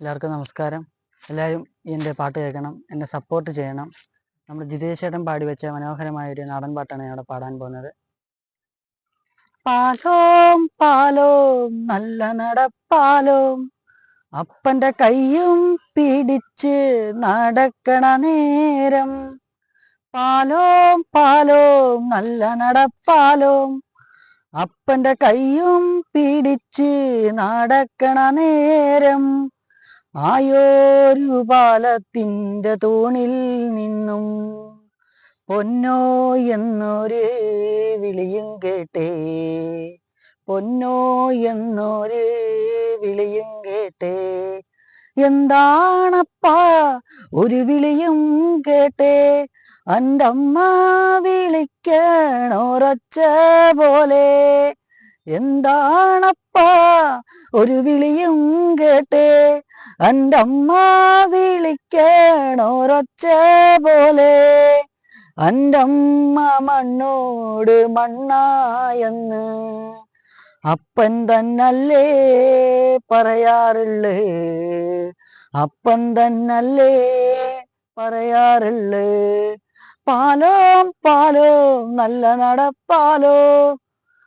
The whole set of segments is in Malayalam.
എല്ലാവർക്കും നമസ്കാരം. എല്ലാവരും എന്റെ പാട്ട് കേൾക്കണം എന്നെ സപ്പോർട്ട് ചെയ്യണം. നമ്മൾ ജിതേഷ് ചേട്ടൻ പാടി വെച്ച മനോഹരമായ ഒരു നാടൻ പാട്ടാണ് ഞാൻ പാടാൻ പോകുന്നത്. പാലോം പാലോം നല്ല നടപ്പാലോം. അപ്പന്റെ കൈയും പിടിച്ച് നടക്കണ നേരം. പാലോം പാലോം നല്ല നടപ്പാലോം. അപ്പന്റെ കൈയും പിടിച്ച് നടക്കണ നേരം. ആയോരു പാലത്തിന്റെ തൂണിൽ നിന്നും പൊന്നോ എന്നൊരു വിളിയും കേട്ടേ. പൊന്നോ എന്നൊരു വിളിയും കേട്ടേ. എന്താണപ്പാ ഒരു വിളിയും കേട്ടേ. അന്റമ്മ വിളിക്കണോറച്ച പോലെ എന്താണപ്പാ? ഒരു വിളിയും കേട്ടേ. അമ്മ വിളിക്കണോരൊച്ച പോലെ? എന്റെ അമ്മ മണ്ണോട് മണ്ണായെന്ന് അപ്പൻ തന്നല്ലേ പറയാറുള്ളേ അപ്പൻ തന്നല്ലേ പറയാറുള്ളേ പാലോ പാലോ നല്ല നടപ്പാലോ?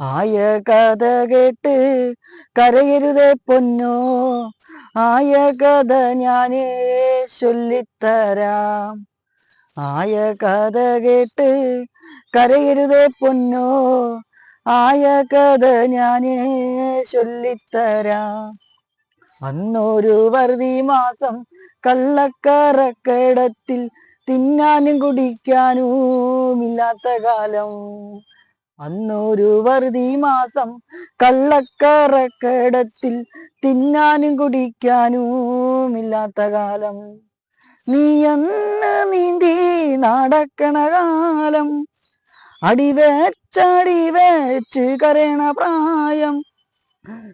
ആയ കഥ കേട്ട് കരയരുതേ പൊന്നോ? ആയ കഥ ഞാൻ ചൊല്ലിത്തരാം. ആയ കഥ കേട്ട് കരയരുതേ പൊന്നോ? ആയ കഥ ഞാൻ ചൊല്ലിത്തരാം. അന്നൊരു വറുതി മാസം കള്ളക്കറക്കടത്തിൽ തിന്നാനും കുടിക്കാനും ഇല്ലാത്ത കാലം. അന്നൊരു വറുതി മാസം കള്ളക്കറക്കടത്തിൽ തിന്നാനും കുടിക്കാനുമില്ലാത്ത കാലം. നീ എന്ന് നീന്തി നടക്കണ കാലം. അടിവെച്ചടി വെച്ച് കരയണ പ്രായം.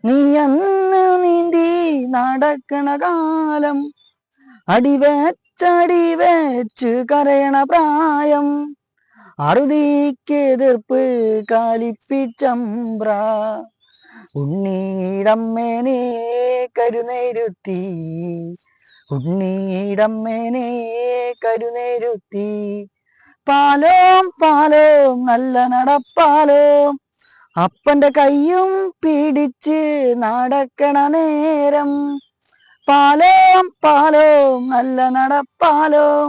നീ എന്ന് നീന്തി നടക്കണ കാലം. അടിവെച്ചടി വെച്ച് കരയണ പ്രായം. അറുതിക്ക് എതിർപ്പ് കാലിപ്പിച്ചമ്പ്ര. ഉണ്ണീടമ്മേനെ കരുനേരുത്തി. ഉണ്ണീടമ്മേനെ കരുനേരുത്തി. പാലോം പാലോം നല്ല നടപ്പാലോം. അപ്പന്റെ കയ്യും പിടിച്ച് നടക്കണ നേരം. പാലോം പാലോം നല്ല നടപ്പാലോം.